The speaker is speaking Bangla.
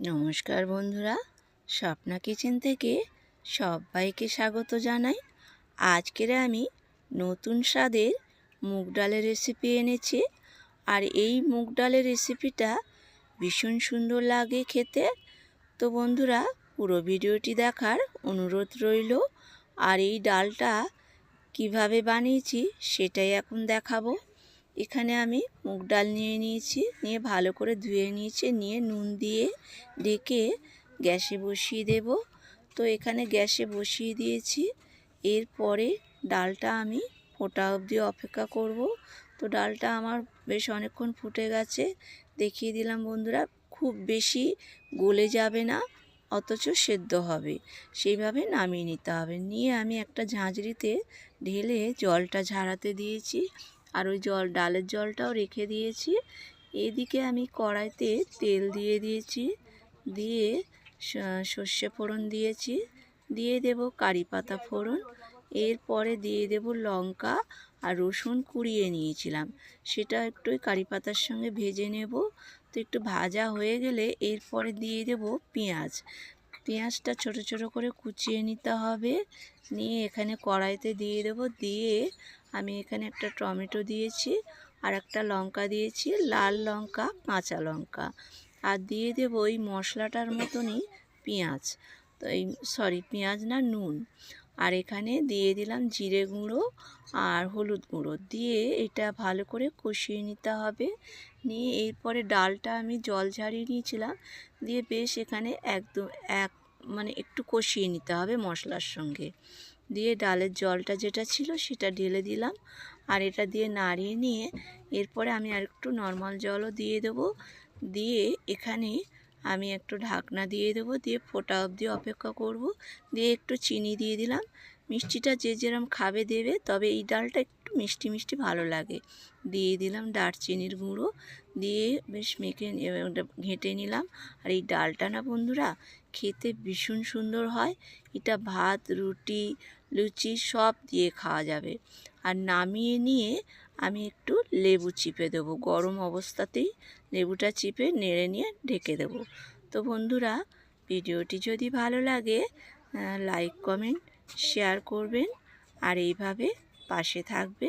নমস্কার বন্ধুরা, স্বপ্না কিচেন থেকে সবাইকে স্বাগত জানাই। আজকের আমি নতুন স্বাদের মুগ ডালের রেসিপি এনেছি আর এই মুগ ডালের রেসিপিটা ভীষণ সুন্দর লাগে খেতে। তো বন্ধুরা, পুরো ভিডিওটি দেখার অনুরোধ রইল আর এই ডালটা কীভাবে বানিয়েছি সেটাই এখন দেখাবো। এখানে আমি মুগ ডাল নিয়ে নিয়েছি, নিয়ে ভালো করে ধুয়ে নিয়েছি, নিয়ে নুন দিয়ে ডেকে গ্যাসে বসিয়ে দেব। তো এখানে গ্যাসে বসিয়ে দিয়েছি, এরপরে ডালটা আমি ফোটা অবধি অপেক্ষা করব। তো ডালটা আমার বেশ অনেকক্ষণ ফুটে গেছে, দেখিয়ে দিলাম বন্ধুরা, খুব বেশি গলে যাবে না, অথচ সেদ্ধ হবে। সেইভাবে নামিয়ে নিতে হবে। নিয়ে আমি একটা ঝাঁঝরিতে ঢেলে জলটা ঝাড়াতে দিয়েছি। আর ওই জল, ডালের জলটাও রেখে দিয়েছি। এদিকে আমি কড়াইতে তেল দিয়ে দিয়েছি, দিয়ে সর্ষে ফোড়ন দিয়েছি, দিয়ে দেব কারি পাতা ফোড়ন, এরপরে দিয়ে দেব লঙ্কা আর রসুন কুড়িয়ে নিয়েছিলাম। সেটা একটু কারি পাতার সঙ্গে ভেজে নেব। তো একটু ভাজা হয়ে গেলে এরপরে দিয়ে দেব পেঁয়াজ। পেঁয়াজটা ছোট ছোট করে কুচিয়ে নিতে হবে। নিয়ে এখানে কড়াইতে দিয়ে দেব। দিয়ে আমি এখানে একটা টমেটো দিয়েছি আর একটা লঙ্কা দিয়েছি, লাল লঙ্কা, কাঁচা লঙ্কা। আর দিয়ে দেবো ওই মশলাটার মতনই পেঁয়াজ। তো এই সরি পেঁয়াজ না নুন। আর এখানে দিয়ে দিলাম জিরে গুঁড়ো আর হলুদ গুঁড়ো। দিয়ে এটা ভালো করে কষিয়ে নিতে হবে। নিয়ে এরপরে ডালটা আমি জল ঝাড়িয়ে নিয়েছিলাম। দিয়ে বেশ এখানে একদম এক মানে একটু কষিয়ে নিতে হবে মশলার সঙ্গে। দিয়ে ডালের জলটা যেটা ছিল সেটা ঢেলে দিলাম। আর এটা দিয়ে নাড়িয়ে নিয়ে এরপরে আমি আর একটু নর্মাল জলও দিয়ে দেবো। দিয়ে এখানে আমি একটু ঢাকনা দিয়ে দেবো, দিয়ে ফোটা অবধি অপেক্ষা করব। দিয়ে একটু চিনি দিয়ে দিলাম। মিষ্টিটা যে যেরম খাবে দেবে, তবে এই ডালটা একটু মিষ্টি মিষ্টি ভালো লাগে। দিয়ে দিলাম দারচিনির গুঁড়ো। দিয়ে বেশ মেখে ঘেঁটে নিলাম। আর এই ডালটা না বন্ধুরা, খেতে ভীষণ সুন্দর হয়। এটা ভাত, রুটি, লুচি সব দিয়ে খাওয়া যাবে। আর নামিয়ে নিয়ে আমি একটু লেবু চিপে দেব। গরম অবস্থাতেই লেবুটা চিপে নেড়ে নিয়ে ঢেকে দেব। তো বন্ধুরা, ভিডিওটি যদি ভালো লাগে লাইক কমেন্ট শেয়ার করবেন। আর এইভাবে পাশে থাকবেন।